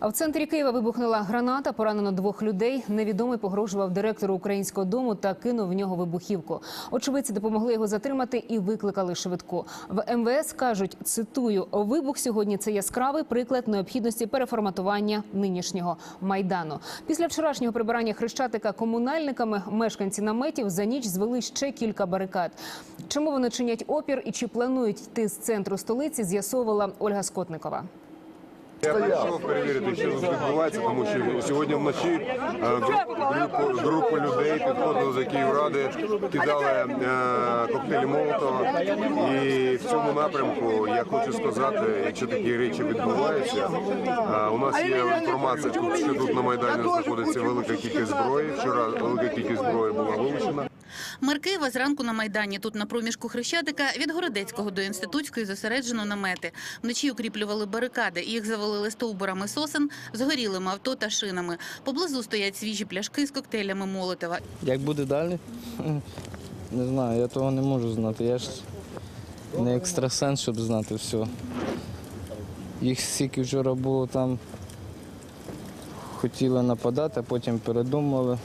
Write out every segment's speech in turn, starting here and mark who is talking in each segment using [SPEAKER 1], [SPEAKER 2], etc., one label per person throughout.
[SPEAKER 1] А в центрі Києва вибухнула граната, поранено двох людей. Невідомий погрожував директору українського дому та кинув в нього вибухівку. Очевидці допомогли його затримати і викликали швидку. В МВС кажуть, цитую: вибух сьогодні це яскравий приклад необхідності переформатування нинішнього майдану. Після вчорашнього прибирання хрещатика комунальниками мешканці наметів за ніч звели ще кілька барикад. Чому вони чинять опір і чи планують йти з центру столиці? З'ясовувала Ольга Скотникова.
[SPEAKER 2] Я прийшов перевірити, що тут відбувається, тому що сьогодні вночі е, група, людей підходили за Київради, кидали е, коктейлі Молотова. І в цьому напрямку я хочу сказати, якщо такі речі відбуваються, е, у нас є інформація, що тут на Майдані знаходиться велика кількість зброї. Вчора велика кількість зброї була вилучена.
[SPEAKER 3] Мер зранку на Майдані тут на проміжку Хрещатика від Городецького до Інститутської зосереджено намети. Вночі укріплювали барикади. Їх завалили стовбурами сосен, згорілими авто та шинами. Поблизу стоять свіжі пляшки з коктейлями Молотова.
[SPEAKER 4] Як буде далі? Не знаю, я того не можу знати. Я ж не екстрасенс, щоб знати все. Їх стільки вчора було там, хотіли нападати, а потім передумали.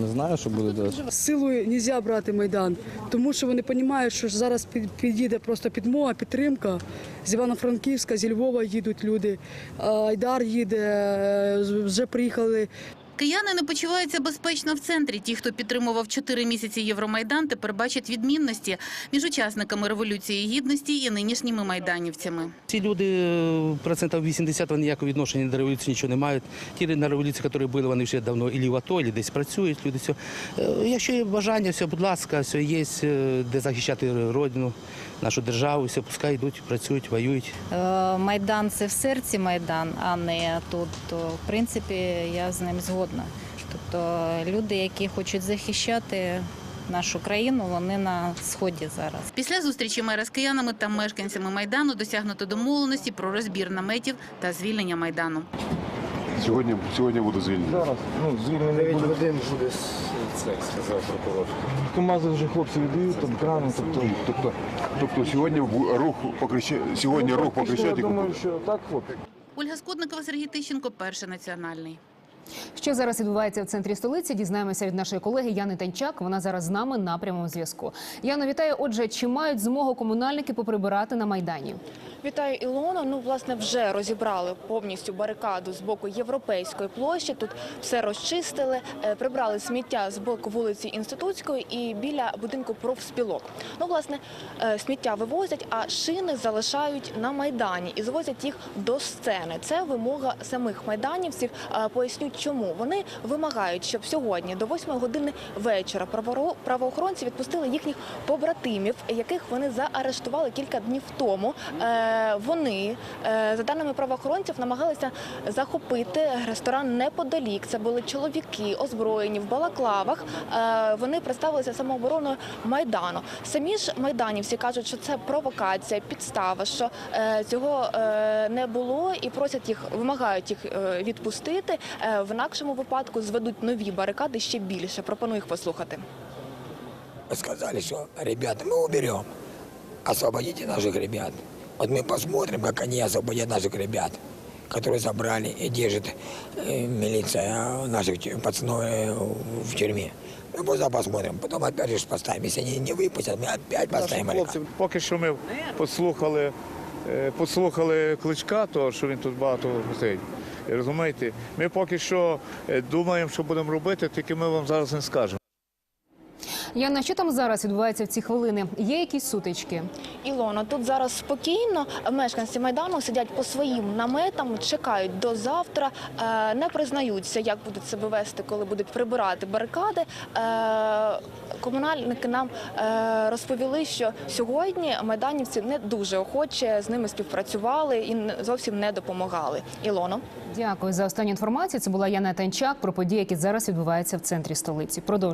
[SPEAKER 4] Не знаю, що буде далі.
[SPEAKER 5] Силою не можна брати Майдан, тому що вони розуміють, що зараз підійде просто підмога, підтримка. З Івано-Франківська, зі Львова їдуть люди, Айдар їде, е, вже приїхали
[SPEAKER 3] Кияни не почуваються безпечно в центрі. Ті, хто підтримував чотири місяці Євромайдан, тепер бачать відмінності між учасниками революції гідності і нинішніми майданівцями.
[SPEAKER 6] Ці люди е, процентів 80 вони ніякого відношення до революції нічого не мають. Ті на революції, які були, вони вже давно і в АТО, і десь працюють. Люди все. Якщо є бажання, все, будь ласка, все є, е, де захищати родину, нашу державу, все, пускай йдуть, працюють, воюють.
[SPEAKER 7] Е, Майдан це в серці Майдан, а не тут. То, в принципі, я з ним згодна. Тобто люди, які хочуть захищати нашу країну, вони на сході зараз.
[SPEAKER 3] Після зустрічі мера з киянами та мешканцями майдану досягнуто домовленості про розбір наметів та звільнення майдану.
[SPEAKER 2] Сьогодні, сьогодні буде звільнений.
[SPEAKER 4] Зараз, ну, звільнений буде. годин буде це, сказав прокурор. КамАЗи вже хлопці віддають, там крани, тобто.
[SPEAKER 2] Тобто, тобто сьогодні в- рух по Креща- сьогодні рух по
[SPEAKER 4] Фактично, Я
[SPEAKER 2] Крещатику
[SPEAKER 4] думаю, що так, хлопці.
[SPEAKER 3] Ольга Скудникова, Сергій Тищенко, перший національний.
[SPEAKER 1] Що зараз відбувається в центрі столиці? Дізнаємося від нашої колеги Яни Танчак. Вона зараз з нами на прямому зв'язку. Яно, вітаю. Отже, чи мають змогу комунальники поприбирати на майдані?
[SPEAKER 8] Вітаю, Ілона. Ну, власне, вже розібрали повністю барикаду з боку європейської площі. Тут все розчистили, е, прибрали сміття з боку вулиці Інститутської і біля будинку профспілок. Ну, власне, е, сміття вивозять, а шини залишають на майдані і звозять їх до сцени. Це вимога самих майданівців. Е, Поясню, чому вони вимагають, щоб сьогодні до 8 години вечора правоохоронці відпустили їхніх побратимів, яких вони заарештували кілька днів тому. Е, Вони, е, за даними правоохоронців, намагалися захопити ресторан неподалік. Це були чоловіки, озброєні в балаклавах. Е, Вони представилися самообороною майдану. Самі ж майданівці кажуть, що це провокація, підстава, що цього не було, і просять їх, вимагають їх відпустити. Е, В інакшому випадку зведуть нові барикади ще більше. Пропоную їх послухати.
[SPEAKER 9] сказали, что, ребята, мы уберем. Освободите наших ребят. Вот мы посмотрим, как они освободят наших ребят, которые забрали и держит э, милиция а, наших тю- пацанов э, в тюрьме. Мы просто посмотрим, потом опять же поставим. Если они не выпустят, мы опять поставим. баррикады.
[SPEAKER 10] Хлопці, поки що ми послухали, е, послухали кличка, того, що він тут багато гостей. Розумієте, ми поки що е, думаємо, що будемо робити, тільки ми вам зараз не скажемо.
[SPEAKER 1] Яна, що там зараз відбувається в ці хвилини? Є якісь сутички?
[SPEAKER 8] Ілона, тут зараз спокійно. Мешканці майдану сидять по своїм наметам, чекають до завтра, е, не признаються, як будуть себе вести, коли будуть прибирати барикади. Е, Комунальники нам е, розповіли, що сьогодні майданівці не дуже охоче з ними співпрацювали і зовсім не допомагали. Ілоно.
[SPEAKER 1] Дякую за останню інформацію. Це була Яна Танчак про події, які зараз відбуваються в центрі столиці. Продовжуємо.